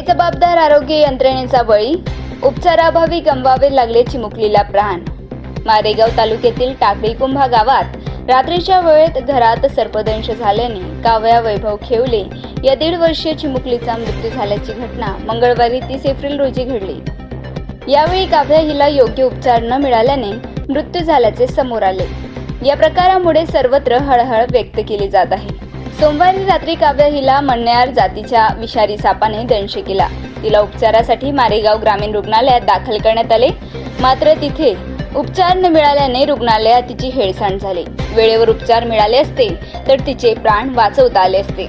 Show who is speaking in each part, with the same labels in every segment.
Speaker 1: बेजबाबदार आरोग्य यंत्रणेचा बळी उपचाराभावी गमवावे लागले चिमुकलीला प्राण. मारेगाव तालुक्यातील टाकळी कुंभा गावात रात्रीच्या वेळेत घरात सर्पदंश झाल्याने काव्या वैभव खेवले. या दीड वर्षीय चिमुकलीचा मृत्यू झाल्याची घटना मंगळवारी तीस एप्रिल रोजी घडली. यावेळी काव्या हिला योग्य उपचार न मिळाल्याने मृत्यू झाल्याचे समोर आले. या प्रकारामुळे सर्वत्र हळहळ व्यक्त केली जात आहे. सोमवारी रात्री काव्य हिला मण्यार जातीच्या विषारी सापाने दंश केला. तिला उपचारासाठी मारेगाव ग्रामीण रुग्णालयात दाखल करण्यात आले. मात्र तिथे उपचार न मिळाल्याने रुग्णालयात तिची हेळसांड झाली. वेळेवर उपचार मिळाले असते तर तिचे प्राण वाचवता आले असते.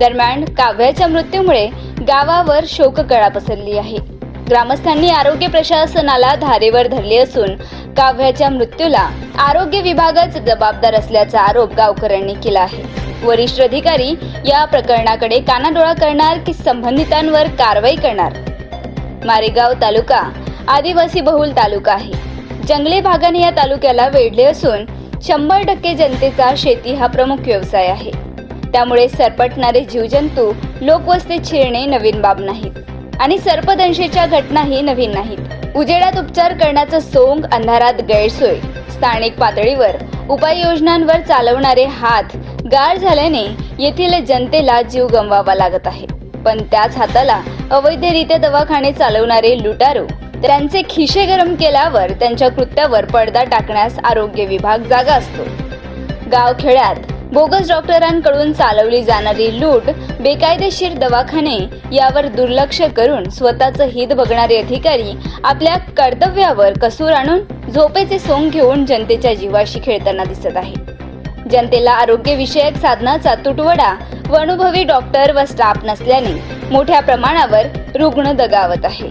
Speaker 1: दरम्यान काव्याच्या मृत्यूमुळे गावावर शोककळा पसरली आहे. ग्रामस्थांनी आरोग्य प्रशासनाला धारेवर धरले असून काव्याच्या मृत्यूला आरोग्य विभागच जबाबदार असल्याचा आरोप गावकऱ्यांनी केला आहे. वरिष्ठ अधिकारी या प्रकरणाकडे कानाडोळा करणार की संबंधितांवर कारवाई करणार? मारेगाव तालुका आदिवासी बहुल तालुका आहे. जंगली भागाने या तालुक्याला वेढले असून शंभर टक्के जनतेचा शेती हा प्रमुख व्यवसाय आहे. त्यामुळे सरपटणारे जीवजंतू लोकवस्तीत शिरणे नवीन बाब नाहीत आणि सर्पदंशेच्या घटनाही नवीन नाहीत. उजेडात उपचार करण्याचं सोंग अंधारात गैरसोय. स्थानिक पातळीवर उपाययोजनांवर चालवणारे हात गार झाल्याने येथील जनतेला जीव गमवावा लागत आहे. पण त्याच हाताला अवैधरित्या दवाखाने चालवणारे लुटारू त्यांचे खिशे गरम केल्यावर त्यांच्या कृत्यावर पडदा टाकण्यास आरोग्य विभाग जागा असतो. गावखेड्यात बोगस डॉक्टरांकडून चालवली जाणारी लूट बेकायदेशीर दवाखाने यावर दुर्लक्ष करून स्वतःचं हित बघणारे अधिकारी आपल्या कर्तव्यावर कसूर आणून झोपेचे सोंग घेऊन जनतेच्या जीवाशी खेळताना दिसत आहे जनतेला आरोग्यविषयक साधनाचा तुटवडा व अनुभवी डॉक्टर व स्टाफ नसल्याने मोठ्या प्रमाणावर रुग्ण दगावत आहे.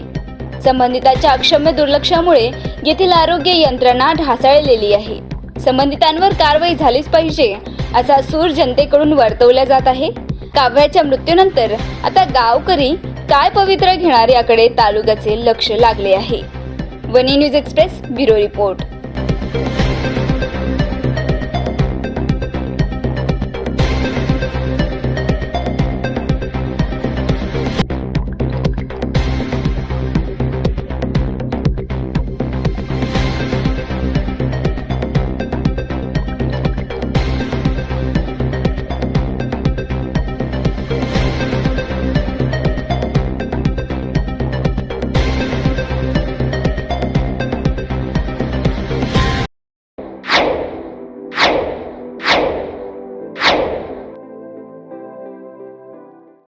Speaker 1: संबंधिताच्या अक्षम्य दुर्लक्षामुळे येथील आरोग्य यंत्रणा ढासळलेली आहे. संबंधितांवर कारवाई झालीच पाहिजे असा सूर जनतेकडून वर्तवला जात आहे. काव्याच्या मृत्यूनंतर आता गावकरी काय पवित्र घेणार याकडे तालुक्याचे लक्ष लागले आहे. Wani news express bureau report.